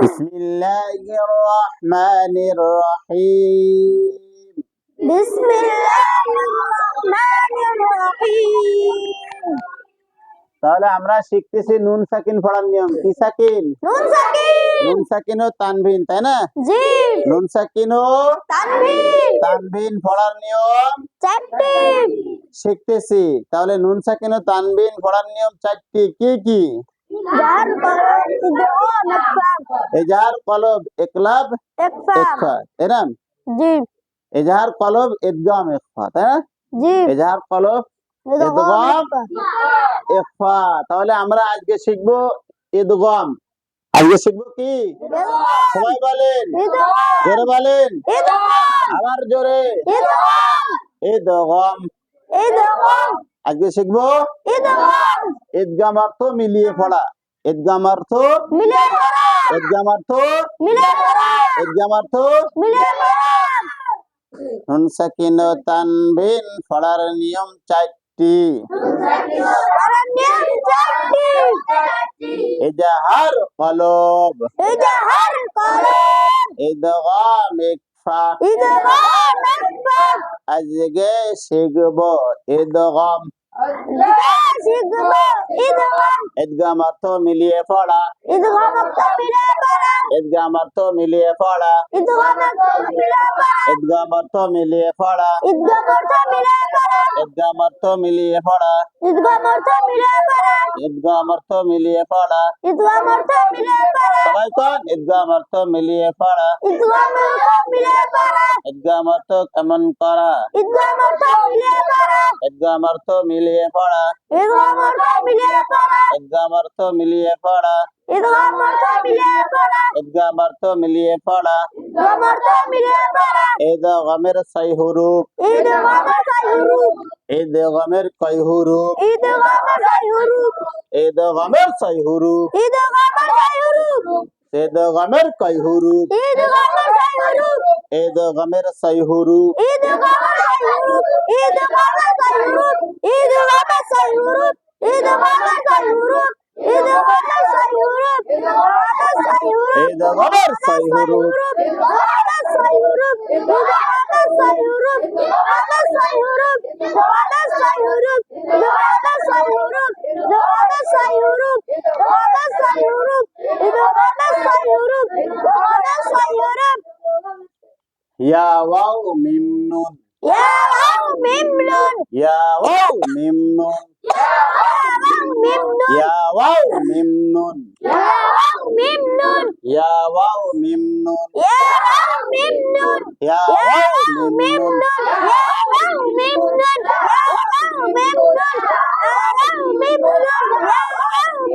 بسم الله الرحمن الرحيم بسم الله الرحمن الرحيم তাহলে আমরা শিখতেছি নুন সাকিন পড়ার নিয়ম কি সাকিন নুন সাকিন নুন সাকিন ও তানভিন তাই না জি নুন সাকিন ও তানভীর তানভিন পড়ার নিয়ম চারটি শিখতেছি তাহলে নুন সাকিন ও তানভিন পড়ার নিয়ম চারটি কি কি ইদগাম এজাহার কলব একলাব না জি। এজাহার কলব ইদগাম ইখফা তাই না? জি। এজাহার কলব ইদগাম ইখফা তাহলে আমরা আজকে শিখব ইদগাম আজকে শিখব কি? সবাই বলেন। জোরে বলেন। আবার জোরে। ইদগাম আজকে শিখব? ঈদগাম অর্থ মিলিয়ে পড়া। ঈদগাম অর্থ ঈদগাম অর্থ ঈদগাম অর্থ নুন সাকিন ও তানবিন পড়ার নিয়ম চারটি। এজাহার কলব। ঈদগাম ইকফা আজকে শিখব ঈদগাম ঈদগাম অর্থ মিলিয়ে পড়া। ঈদগাহ মিলিয়ে পড়া ঈদগাহ মিলিয়ে পড়া ঈদগাহ মিলিয়ে পড়া ঈদগাহ মিলিয়ে পড়া সবাই কন ঈদগাহ মর্ত মিলিয়ে পড়া ঈদগাহ মর্ত কেমন করা ঈদগাহ মর্ত মিলিয়ে পড়া ঈদগাহ মিলিয়ে পড়া ঈদগাহ মর্ত মিলিয়ে পড়া ঈদগাহ মর্ত মিলিয়ে পড়া ঈদগাহ মর্ত মিলিয়ে পড়া ঈদ গমের সাই হুরুফ ঈদ গমের সাই হুরুফ ঈদ গমের কয় ঈদ গমের সাই ঈদ গমের সাই ঈদ গমের সাই ঈদ গমের কয় sayıyorum. sayıyorum. sayıyorum. sayıyorum.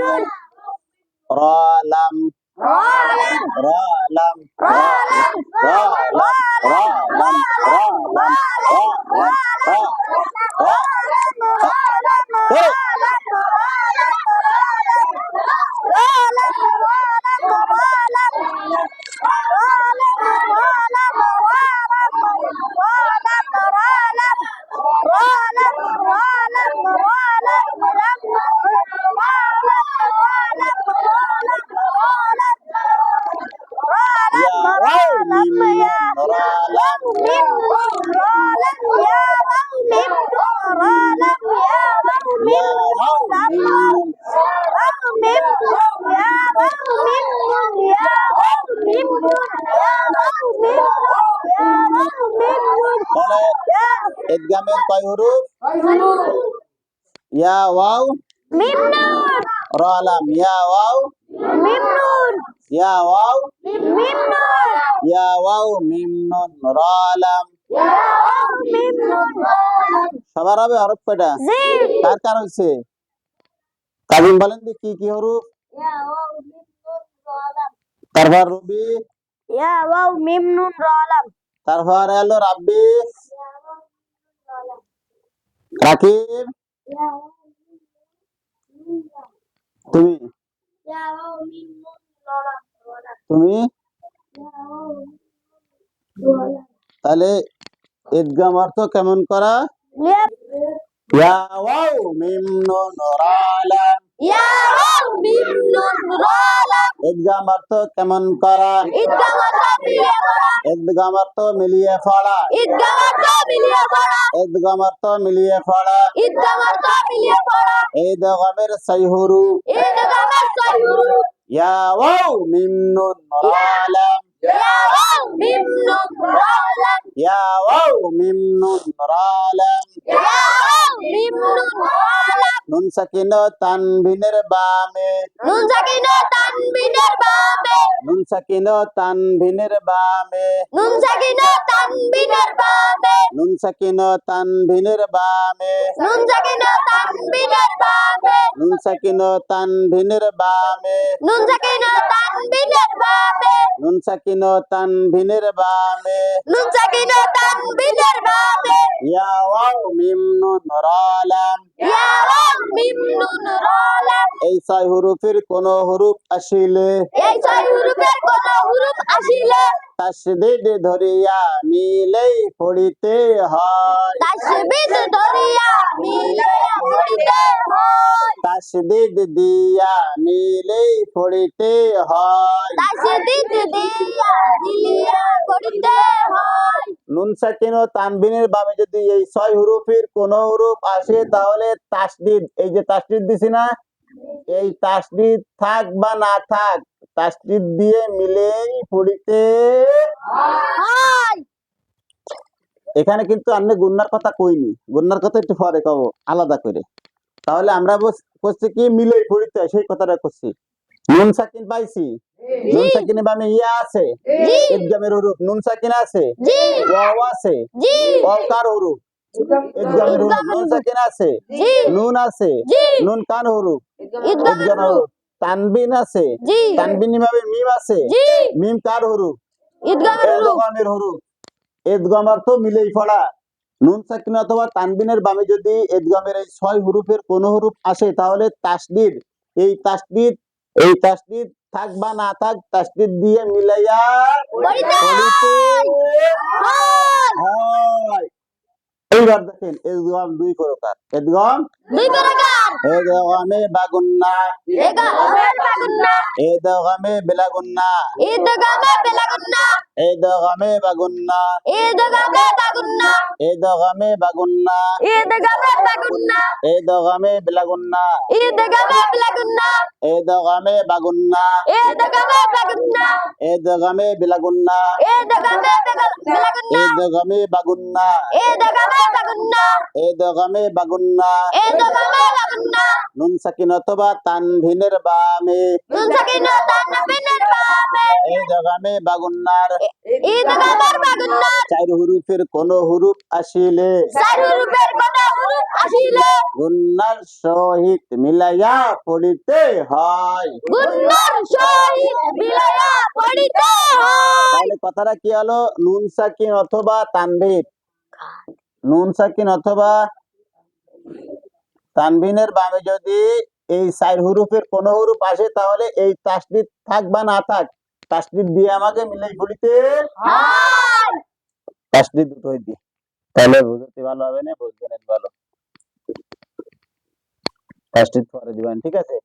মিম নুন রা লাম রা লাম রা লাম এদগামের কয় হরুফ ইয়া ওয়াও মিম আলাম ইয়া ওয়াও ইয়া ওয়াও ইয়া ওয়াও মিম নুন আলাম সবার হবে হরফ কয়টা কার কার হইছে কাজিম বলেন দেখি কি হরুফ তারপর রবি? তারপর এলো রাব্বি। রাকিব? তুমি? তুমি? তাহলে ঈদগাম অর্থ কেমন করা? ইয়া ওয়াও মিম নুন র লাম ঈদগাম অর্থ কেমন করা ঈদগাহ অর্থ মিলিয়ে পড়া ঈদগাম অর্থ মিলিয়ে পড়া ঈদগাহ অর্থ মিলিয়ে পড়া ঈদগাম অর্থ মিলিয়ে পড়া ঈদগাহ অর্থ মিলিয়ে পড়া ঈদগামের সহি হুরুফ ঈদগাহের সহিহ ইয়া ওয়াও মিম নুন রা লাম ইয়া ওয়াও মিম নুন র লাম ইয়া ওয়াও মিম নুন ইয়া সাকিন তানবিনের বামে নুন সাকিনা তানবিনের বামে নুন সাকিন তানবিনের বামে নুন সাকিনা তানবিনের বামে নুন সাকিন তানবিনের বামে নুন সাকিনা তানবিনের বামে নুন সাকিন তানবিনের বামে নুন সাকিনা তানবিনের বামে নুন সাকিন তানবিনের বামে নুন সাকিনা ইয়া ওয়াও মিম নুন রা লাম ইয়া ওয়াও মিম নুন র এই ছয় হুরুফের কোন হুরুফ আসিলে। এই ছয় হুরুফের কোন হুরুফ আসিলে। তাসদিদ ধরিয়া মিলেই পড়িতে হয়। তাসবিদ ধরিয়া মিলে পড়িতে হয়। তাসদিদ দিয়া মিলেই পড়িতে হয়। তাসবিদ দিয়া মিলিয়ে পড়িতে হয়। নুন সাকিন ও তানবিনের বামে যদি এই ছয় হুরুফের কোন হুরুফ আসে তাহলে তাসদিদ এই যে তাসদিদ দিছি না এই তাসদিদ থাক বা না থাক দিয়ে মিলেই পড়িতে। এখানে কিন্তু আমি গুন্নার কথা কইনি। গুন্নার কথা একটু পরে কব আলাদা করে। তাহলে আমরা করছি কি? মিলেই পড়িতে সেই কথাটা করছি। নুন সাকিন পাইছি? নুন বামে ইয়া আছে? জি। ইদগামের হুরুফ নুন সাকিন আছে? ওয়াও আছে? জি। ওয়াও কার হুরুফ ইদগামের হুরুফ নুন সাকিন আছে? নুন আছে? নুন কান হুরুফ ইদগামের হুরুফ তানবিন আছে। তানবিন ভাবে মিম আছে। মিম কার হুরুফ ঈদগাহের হুরুফ এদগাম অর্থ মিলেই পড়া নুন সাকিন অথবা তানবিনের বামে যদি এদগামের এই ছয় হুরুফের কোন হুরুফ আসে তাহলে তাসদিদ। এই তাসদিদ এই তাসদিদ থাক বা না থাক তাসদিদ দিয়ে মিলাইয়া হয়। এইবার দেখেন এদগাম দুই প্রকার। এদগাম দুই প্রকার। এদগামে বাগুন্না ঈদগাহের বাগুন্না এদগামে বেলাগুন্না ঈদগাহে বেলাগুন্না এদগামে বাগুন্না ঈদগাহে বাগুন্না এদগামে বাগুন্না বাগুন্না এদগামে বেলাগুন্না ঈদগাহে বেলাগুন্না এদগামে বাগুন্না ঈদগাহে বাগুন্না এদগামে বেলাগুন্না। ঈদগাহে বেলাগুন্না। এদগামে বাগুন্না। ঈদগাহে বাগুন্না। এদগামে বাগুন্না। ঈদগাহে বাগুন্না। নুন সাকিন অথবা তানভিনের বামে। নুন সাকিনা তানবিনের বামে। এদগামে বাগুন্নার। ঈদগাহের বাগুন্না চার হুরুফের কোন হুরুফ আসিলে। চার হুরুফের কোন হুরুফ আসিলে। গুন্নার সহিত মিলাইয়া পড়িতে হয়। গুন্নার সহিত মিলাইয়া তাহলে কথাটা কি হলো? নুন সাকিন অথবা তানভীর। নুন সাকিন অথবা তানভিনের বামে যদি এই চার হুরুফের কোন হুরুফ আসে তাহলে এই তাসদিদ থাক বা না থাক তাসদিদ দিয়ে আমাকে মিলাই পড়িতে তাসদিদ দুটোই দি তাহলে বুঝতে ভালো হবে না? বুঝবেন ভালো। তাসদিদ পরে দিবেন ঠিক আছে?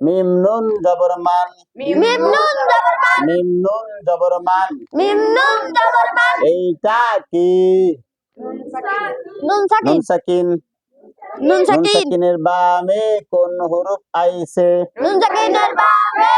মিম নুন জবর মান মিম নুন জবর মান মিম নুন জবর মান মিম নুন জবর মান এইটা কি? নুন সাকিন। নুন সাকিন। নুন সাকিন। সাকিনের বামে কোন হুরুফ আইছে? নুন সাকিনের বামে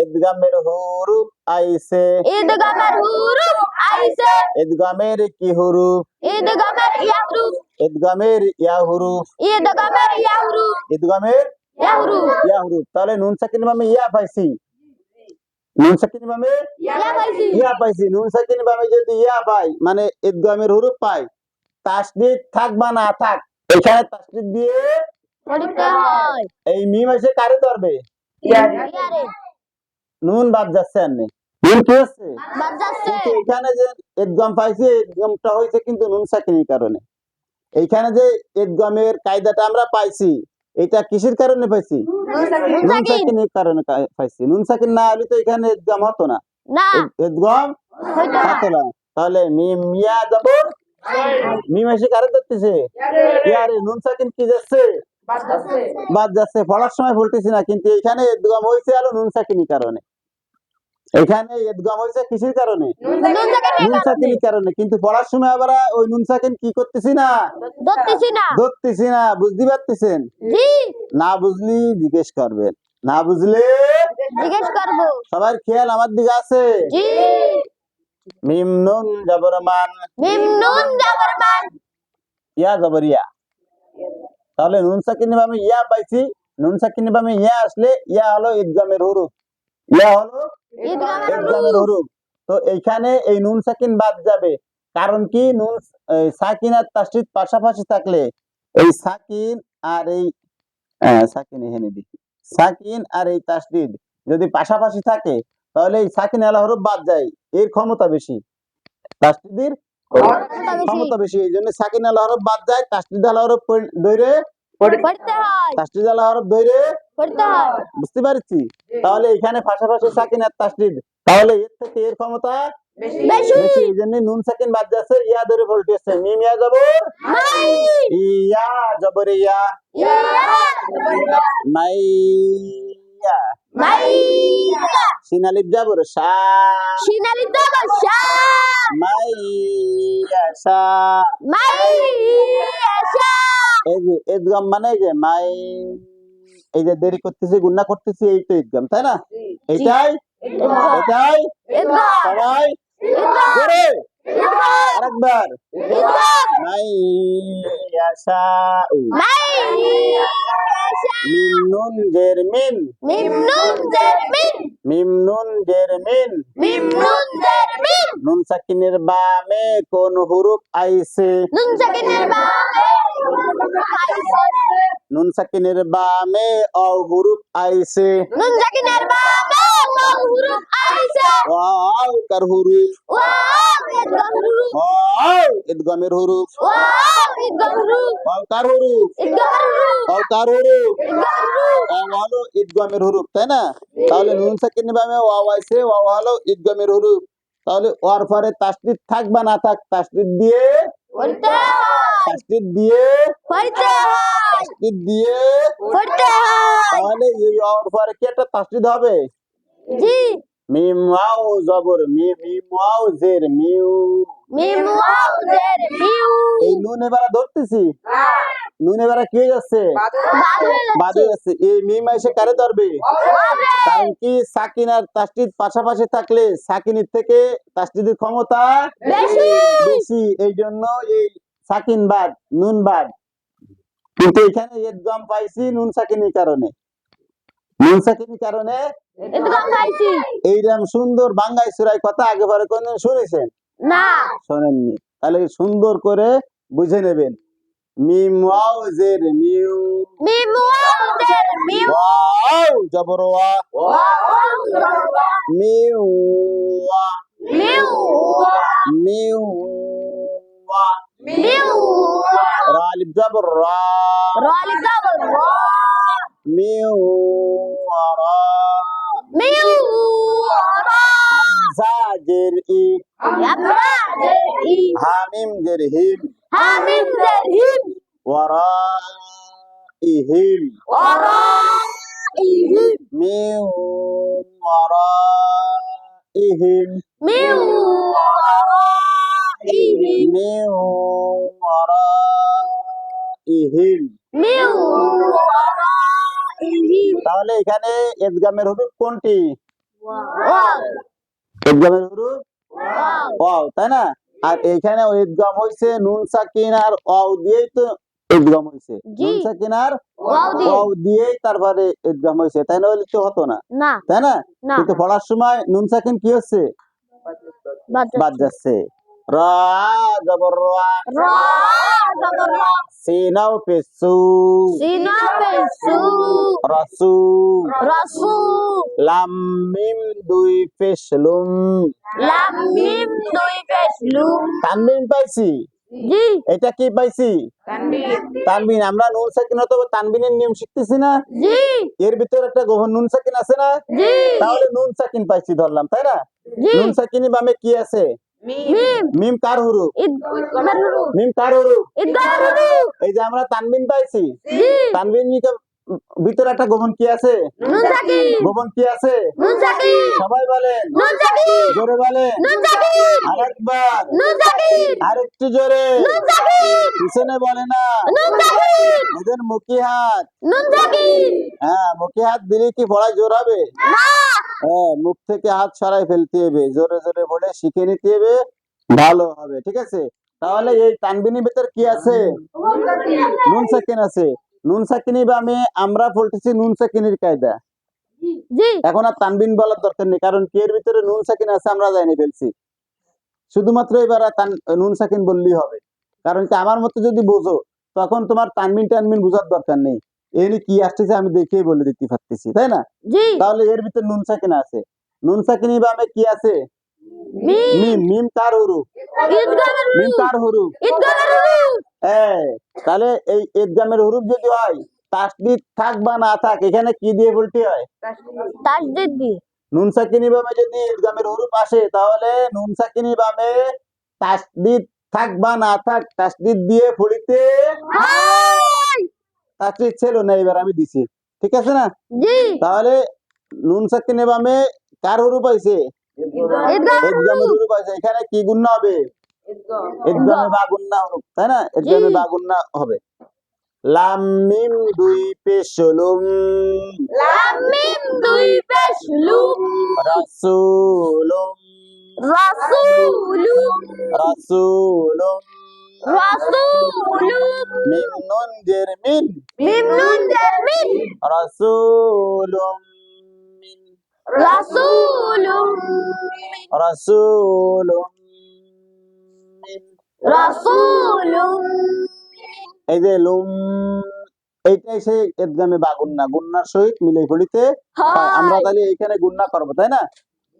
ইদগামের হুরুফ আইছে? ঈদগাহের হুরুফ আইছে। ইদগামের কি হুরুফ ঈদগাহের ইয়া হুরুফ ইদগামের ইয়া হুরুফ ঈদগাহের ইয়া হুরুফ ইদগামের ইয়া হুরুফ তাহলে নুন সাকিনের বামে ইয়া পাইছি। নুন সাকিনের বামে ইয়া পাইছি। ইয়া পাইছি। নুন সাকিনের বামে যদি ইয়া পাই মানে ইদগামের হুরুফ পাই তাসদিদ থাক বা না থাক এখানে তাসদিদ দিয়ে হয়। এই মিম এসে কারে ধরবে? নুন বাদ যাচ্ছে আর নেই নুন কি হচ্ছে? বাদ যাচ্ছে। কিন্তু এখানে যে এদগম পাইছে এদগমটা হয়েছে কিন্তু নুন সাকিনের কারণে। এইখানে যে এদগমের কায়দাটা আমরা পাইছি এটা কিসের কারণে পাইছি? নুন সাকিনের কারণে পাইছি। নুন সাকিন না হলে তো এখানে এদগম হতো না। না। এদ- এদগম হতো না। তাহলে মিম মিয়া যাবর মিম এসে কারে ধরতেছে? ইয়ারে। নুন সাকিন কি যাচ্ছে? বাদ যাচ্ছে। পড়ার সময় ফুলতেছি না কিন্তু এখানে এদগম হয়েছে আলো নুন সাকিনের কারণে। এখানে এদগম হয়েছে কিসের কারণে? নুন সাকিনের কারণে। কিন্তু পড়ার সময় আবার ওই নুন সাকিন কি করতেছি না? ধরতেছি না। বুঝতে পারতেছেন? না বুঝলি জিজ্ঞেস করবেন। না বুঝলে জিজ্ঞেস করব। সবার খেয়াল আমার দিকে আছে? জি। মিম নুন জবরমান। মিম নুন জাবর মান ইয়া তাহলে নুন সাকিনের বামে ইয়া পাইছি। নুন সাকিনের বামে ইয়া আসলে ইয়া হলো ইদগামের হুরুফ ইয়া হলো ইদগামের হুরুফ তো এইখানে এই নুন সাকিন বাদ যাবে। কারণ কি? নুন সাকিন আর তাসদিদ পাশাপাশি থাকলে এই সাকিন আর এই সাকিন এখানে দেখি। সাকিন আর এই তাসদিদ যদি পাশাপাশি থাকে তাহলে এই সাকিন আলা হরফ বাদ যায়। এর ক্ষমতা বেশি। তাসদিদের ক্ষমতা বেশি। এই জন্য সাকিন আলা হরফ বাদ যায়। তাসদিদ আলা হরফ ধরে পড়তে হয়। তাসদিদ আলা হরফ ধরে পড়তে হয় বুঝতে পারছি? তাহলে এখানে পাশাপাশি সাকিন আর তাসদিদ তাহলে এর থেকে এর ক্ষমতা বেশি। বেশি। এই জন্য নুন সাকিন বাদ যাচ্ছে ইয়া ধরে মিম ইয়া ইয়া জবর ইয়া। ইয়া মাই ইয়া মাই ইয়া মাই এই যে মানে যে মাই এই যে দেরি করতেছি গুন্না করতেছি এই তো ঈদগাম তাই না? এটাই এটাই সবাই জোরে। আরেকবার। ঈদগাম। মাই ইয়াশাউ মাই শা মিম। নুন জের মিন মিম। নুন জের মিন মিম। নুন জের মিন মিম। নুন জের মিন নুন সাকিনের বামে কোন হুরুফ আইছে? নুন সাকিনের বামে নুন সাকিনের বামে অ হুরুফ আইছে। নুন সাকিনের বামে ওয়াও হুরুফ আইছে। ওয়াও কার হুরুফ ওয়াও ঈদগাম হুরুফ ওয়াও ঈদগামের হুরুফ ওয়াও হুরুফ ওয়াও কার হুরুফ ঈদগাম হুরুফ ওয়াও কার হুরুফ ওয়াও হলো ঈদগামের হুরুফ তাই না? তাহলে নুন সাকিনের বামে ওয়াও আইছে ওয়াও হলো ঈদগামের হুরুফ তাহলে ওর পরে তাসদিদ থাকবা না থাক তাসদিদ দিয়ে পড়তে হয়। তাসদিদ দিয়ে পড়তে হয়। তাসদিদ দিয়ে পড়তে হয়। তাহলে এই ওর পরে কি একটা তাসদিদ হবে? জি। মিম ওয়াও জবর মি মিম ওয়াও জের মিউ মিম ওয়াও জের মিউ এই নুন এবারে ধরতেছি নুন এবারে কি হয়ে যাচ্ছে বাদে বাদে যাচ্ছে এই মিম এসে কারে ধরবে কারণ কি সাকিন আর তাসদিদ পাশাপাশি থাকলে সাকিনের থেকে তাসদিদের ক্ষমতা বেশি এই জন্য এই সাকিন বাদ নুন বাদ কিন্তু এখানে একদম পাইছি নুন সাকিনের কারণে নুন সাকিনের কারণে এইরকম সুন্দর বাঙ্গাই সুরাই কথা আগে পরে কোনদিন শুনেছেন? না। শোনেননি। তাহলে সুন্দর করে বুঝে নেবেন। মিম ওয়াও জের মিউ। মিম ওয়াও জের মিউ। ওয়াও জবর ওয়া। মিউ ওয়া। মিউ মিউ ওয়া। মিউ রা আলিফ জবর রা রল জাবর র মিউ ওয়া। রা Rei, এখানে এদগাম হইছে নুন সাকিন আর ওয়াও দিয়েই তো এদগাম হইছে। নুন সাকিন আর ও দিয়ে ওয়াও দিয়েই তারপরে এদগাম হইছে। তাই না হলে তো হতো না। না। তাই না? কিন্তু পড়ার সময় নুন সাকিন কি হচ্ছে? বাদ বাদ যাচ্ছে। রা জবর রা রা জবর রা সিনাও পেসু সিনা পে সু রাসু রাসু লাম মিম দুই পেশ লুম লাম মিম দুই পেশ লু তানবিন পাইছি জি এটা কি পাইছি তানবিন আমরা নুন সাকিন অথবা তানবিনের নিয়ম শিখতেছি না। জি। এর ভিতরে একটা গহন নুন সাকিন আছে না? জি। তাহলে নুন সাকিন পাইছি ধরলাম তাই না? নুন সাকিনি বামে কি আছে? মিম। মিম। কার হুরুফ মিম কার হুরু? ইদ এই যে আমরা তানবিন পাইছি। তানবিন তানবিন ভিতরে একটা গোপন কি আছে? গোপন কি আছে? সবাই বলেন। জোরে বলেন। আরেকবার। আরেকটু জোরে। পিছনে বলে না। এদের মুখী হাত। হ্যাঁ মুখে হাত দিলে কি পড়ায় জোর হবে? হ্যাঁ মুখ থেকে হাত সরাই ফেলতে হবে। জোরে জোরে বলে শিখে নিতে হবে। ভালো হবে ঠিক আছে? তাহলে এই তানবিনের ভিতর কি আছে? নুন সাকিন আছে। নুন সাকিনি বা আমি আমরা বলতেছি নুন সাকিনের কায়দা। জি। এখন আর তানবিন বলার দরকার নেই কারণ কি এর ভিতরে নুন সাকিন আছে আমরা জানি ফেলছি। শুধুমাত্র এবার তান- নুন সাকিন বললেই হবে। কারণ কি আমার মতো যদি বোঝো তখন তোমার তানবিন টানবিন বোঝার দরকার নেই। এনে কি আসতেছে আমি দেখেই বলে দিতে পারতেছি তাই না? জি। তাহলে এর ভিতরে নুন সাকিন আছে। নুন সাকিনি বা আমি কি আছে? মিম। মিম মিম হ্যাঁ তাহলে এই ইদগামের হুরুফ যদি হয় তাসদিদ থাক বা না থাক এখানে কি দিয়ে বলতে হয়? তাসদিদ নুন সাকিনি বামে যদি ইদগামের হুরুফ আসে তাহলে নুন সাকিনি বামে তাসদিদ থাক বা না থাক তাসদিদ দিয়ে পড়িতে তাসদিদ ছিল না এবার আমি দিছি। ঠিক আছে না? তাহলে নুন সাকিনি বামে কার হুরুফ আছে ইদ গারুরু ইদগামের এখানে কি গুণনা হবে? ইদগামে বা গুণনা তাই না? ইদগামে জি। বা গুণনা হবে। লাম মিম দুই পেশলুম লাম। মিম দুই পেশ লু রাসূলুম। রাসূলু রাসূলুম। রাসূলু মিম নুন জের মিন। মিম নুন জের মিন। রাসূলুম। রাসূলুম মিন রাসূলু এই যে লুম এইটাই সেই ইদগামে বা গুন্না গুন্নার সহিত মিলে পড়িতে আমরা তাহলে এইখানে গুন্না করব তাই না?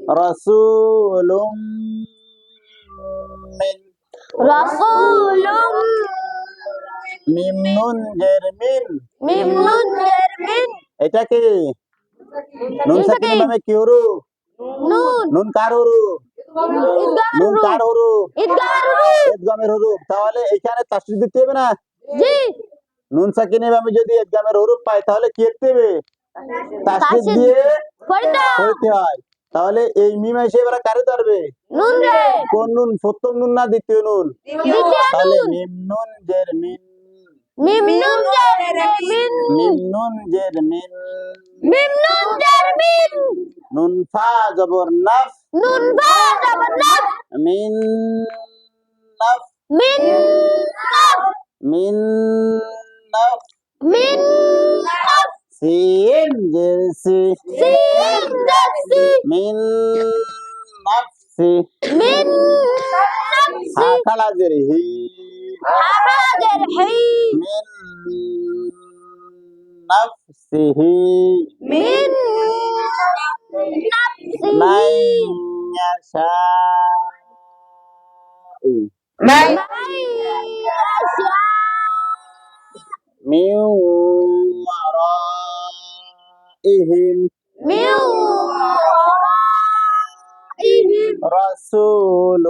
রাসূলুম। মিন রাসূলু মিম নুন জের মিম নুন জের এটা কি? নুন এটা সাকিন কি? নামে কি হরু নুন। নুন কার হরু নুন ইদ কার গারুরু হরু ইদ গারুরু ইদগামের হরু তাহলে এখানে তাসদিদ দিতে হবে না? জি। নুন সাকিনে আমি যদি ইদগামের হরু পাই তাহলে কি করতে হবে? তাসদিদ দিয়ে পড়িতে হয় তাহলে এই মিম এসে এবার কারে ধরবে? নুন রে। কোন নুন? প্রথম নুন না দ্বিতীয় নুন? তাহলে মিম নুন জের মিন মিম নুন জের মিন মিম। নুন জের মিন মিম। নুন জের মিন নুন ফা জবর নাফ। নুন বা জবর নাফ। মিন নাফ। মিন নাফ। মিন নাফ। মিন নাফ। সিন জের সি। সিন জের সি। মিন নাফসি মিন হা নাফসি খালা জের হি। حماد الحي من نفسه من نفسه من يشاء من يشاء من ورائهم من ورائهم رسول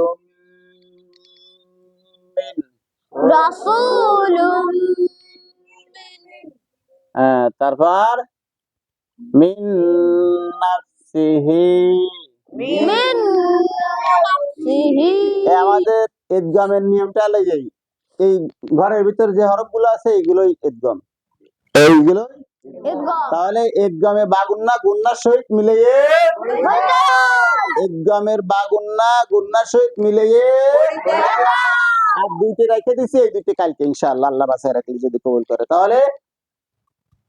হ্যাঁ তারপর? আমাদের ইদগামের নিয়মটা লেগেই এই ঘরের ভিতর যে হরফগুলো আছে এইগুলোই? ঈদগম। এইগুলো তাহলে একগমে বাগুন্না গুন্নার সহিত মিলিয়ে একগমের বাগুন্না গুন্নার সহিত মিলিয়ে আর দুইটি রেখে দিছি এই দুইটি কালকে ইনশাআল্লাহ আল্লাহ বাসায় রাখলে যদি কবুল করে। তাহলে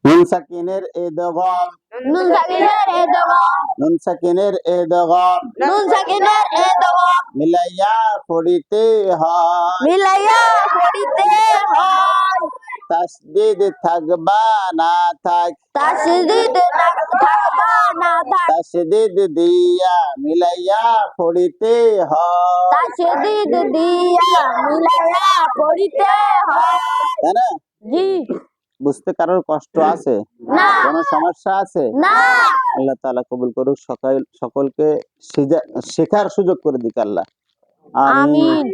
নুন সাকিনের ইদগাম নুন সাকিনের এদগম নুন সাকিনের ইদগাম নুন সাকিনের এদগম মিলাইয়া পড়িতে হয়। মিলাইয়া পড়িতে হয়। তাসদিদ থাকবা না থাক। তাসদিদ থাকবা না থাক। তাসদিদ দিয়া মিলাইয়া পড়িতে হয়। তাসদিদ দিয়া মিলাইয়া পড়িতে হয়। তাই না? জি। বুঝতে কারোর কষ্ট আছে? কোনো সমস্যা আছে? আল্লাহ তাআলা কবুল করুক সকাল সকলকে শেখার সুযোগ করে দিক আল্লাহ। আমিন।